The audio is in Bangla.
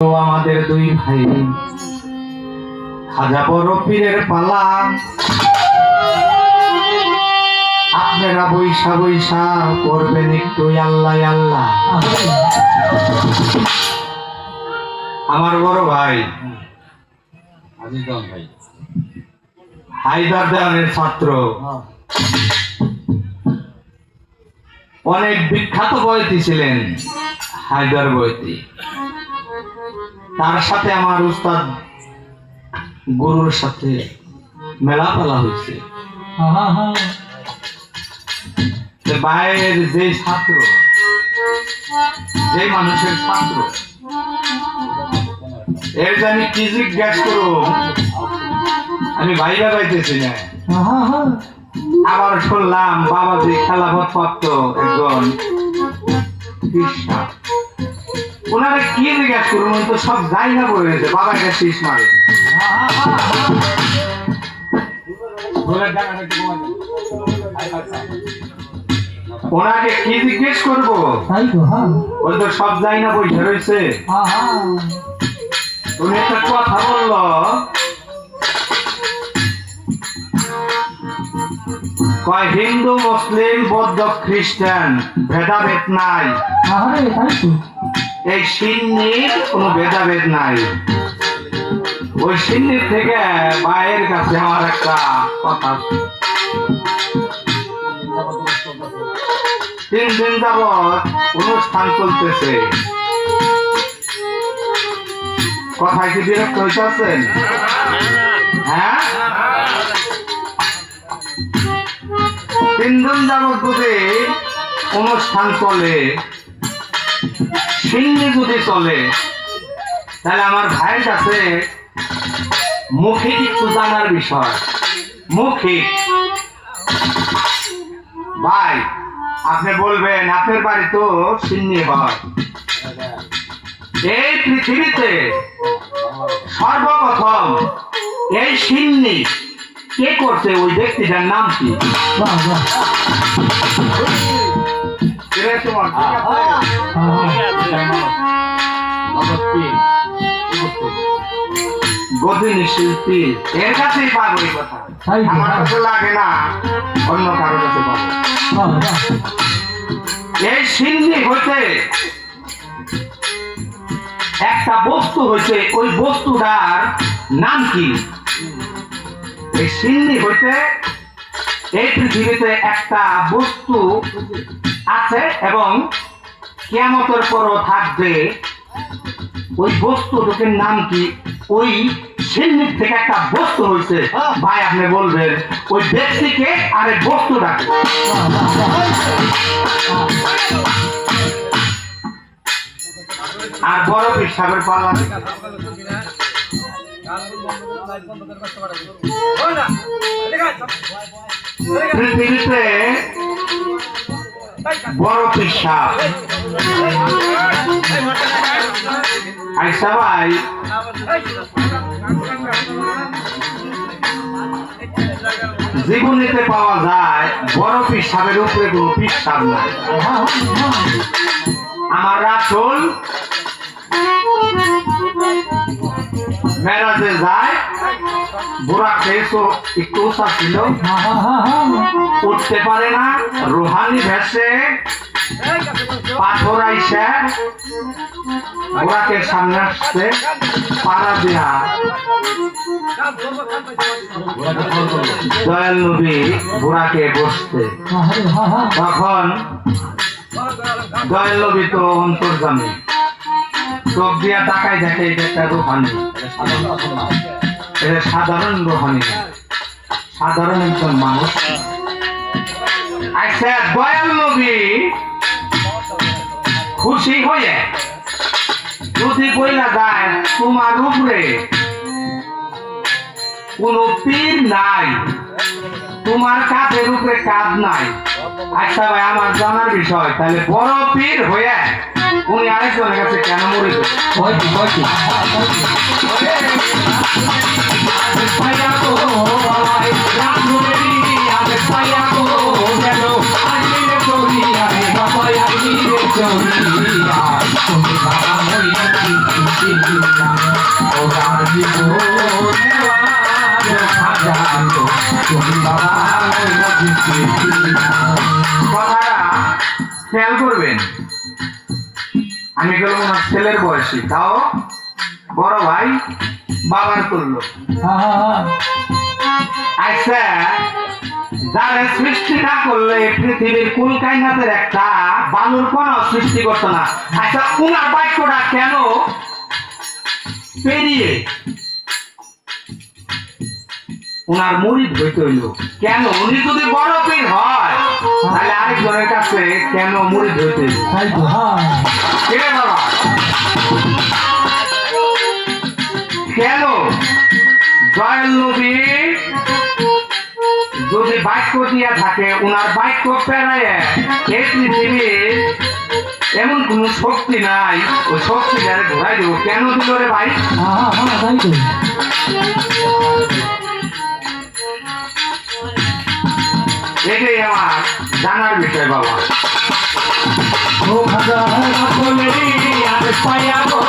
আমাদের দুই ভাই। খাজা বড় পীরের পালা। আপনারা বৈশা বৈশা করবেন একটু আল্লাহ আল্লাহ। আমার বড় ভাই। ভাই হায়দার ছাত্র। অনেক বিখ্যাত বয়তি ছিলেন, হায়দার বয়তি তার সাথে আমার উস্তাদ গুরুর সাথে মেলা ফেলা হয়েছে যে বাইরের যে ছাত্র যে মানুষের ছাত্র এর যে আমি কি জিজ্ঞাস করব? আমি ভাইবা পাইতেছি না। আবার শুনলাম বাবাজি খেলাফত প্রাপ্ত একজন কৃষ্ণা ওনারা কি জিজ্ঞাস করুন? তো সব জায়গা পড়ে গেছে বাবা শীষ মারে। ওনাকে কি জিজ্ঞেস করব? তাই তো হ্যাঁ। ওই তো সব জায়গা বসে রয়েছে। উনি একটা কথা বলল। কয় হিন্দু মুসলিম বৌদ্ধ খ্রিস্টান ভেদাভেদ নাই। আরে তাই তো। এই সিন্নির কোনো ভেদাভেদ নাই। ওই সিন্নির থেকে মায়ের কাছে আমার একটা কথা তিন দিন যাবৎ অনুষ্ঠান চলতেছে। কথায় কি বিরক্ত হইতেছেন হ্যাঁ? তিন দিন যাবৎ যদি অনুষ্ঠান চলে সিন্নি যদি চলে, তাহলে আমার ভাইয়ের কাছে মুখিক একটু জানার বিষয়। মুখিক ভাই, আপনি বলবেন, আপনার বাড়ি তো সিন্নি হয়। এই পৃথিবীতে সর্বপ্রথম এই সিন্নি কে করছে? ওই ব্যক্তিটার নাম কি? একটা বস্তু হইছে ওই বস্তুটার নাম কি? এই সিন্নি হইতে এই পৃথিবীতে একটা বস্তু আছে এবং কেমতের পরও থাকবে ওই বস্তু বস্তুটার নাম কি? ওই সিন্নির থেকে একটা বস্তু হয়েছে ভাই আপনি বলবেন ওই ব্যক্তিকে আর এই বস্তুটাকে। আর বড় পেশাবের পালা পৃথিবীতে বড় পেশাব আইসা ভাই জীবনীতে পাওয়া যায় বড় পেশাবের উপরে কোনো পেশাব নাই। আমার রাসুল মেরাজে যায় বুড়া একটু ছিল উঠতে পারে না রুহানি ভেসে পাথর আইসে বুড়াকে সামনে দিয়া নবী বুড়াকে বসতে তখন দয়াল নবী তো অন্তর্জামী চোখ দিয়া তাকায় দেখে এটা একটা রুহানি এটা সাধারণ রুহানি। সাধারণ একজন মানুষ আচ্ছা দয়াল নবী খুশি হয়ে যদি বইলা যায়, তোমার উপরে কোন পীর নাই, তোমার কাঁধের উপরে কাঁধ নাই আচ্ছা ভাই, আমার জানার বিষয়, তাহলে বড় পীর হয়ে উনি আরেকজনের কাছে কেন মরে গেছে পাইয়া গো, আমায় পাইয়া গো, খেয়াল করবেন। আমি গেলাম আমার ছেলের বয়সী তাও বড় ভাই বাবার করল হ্যাঁ হ্যাঁ আচ্ছা যারা সৃষ্টি না করলে পৃথিবীর কুল কাইনাতের একটা বালুর কোন সৃষ্টি করতো না। আচ্ছা উনার বাক্যটা কেন পেরিয়ে উনার মুড়িদ হইতে হইল কেন? উনি যদি বড় পীর হয় তাহলে আরেকজনের কাছে কেন মুড়িদ হইতে হইল হ্যাঁ। কেন? জয়েল নবী যদি বাক্য দিয়া থাকে উনার বাক্য পেরায় এই পৃথিবীর এমন কোন শক্তি নাই ওই শক্তি যারা ঘোরাই দেবো। কেন দিল রে ভাই? আমার ভিতরে বাবা। ও বলে আর পায়া গো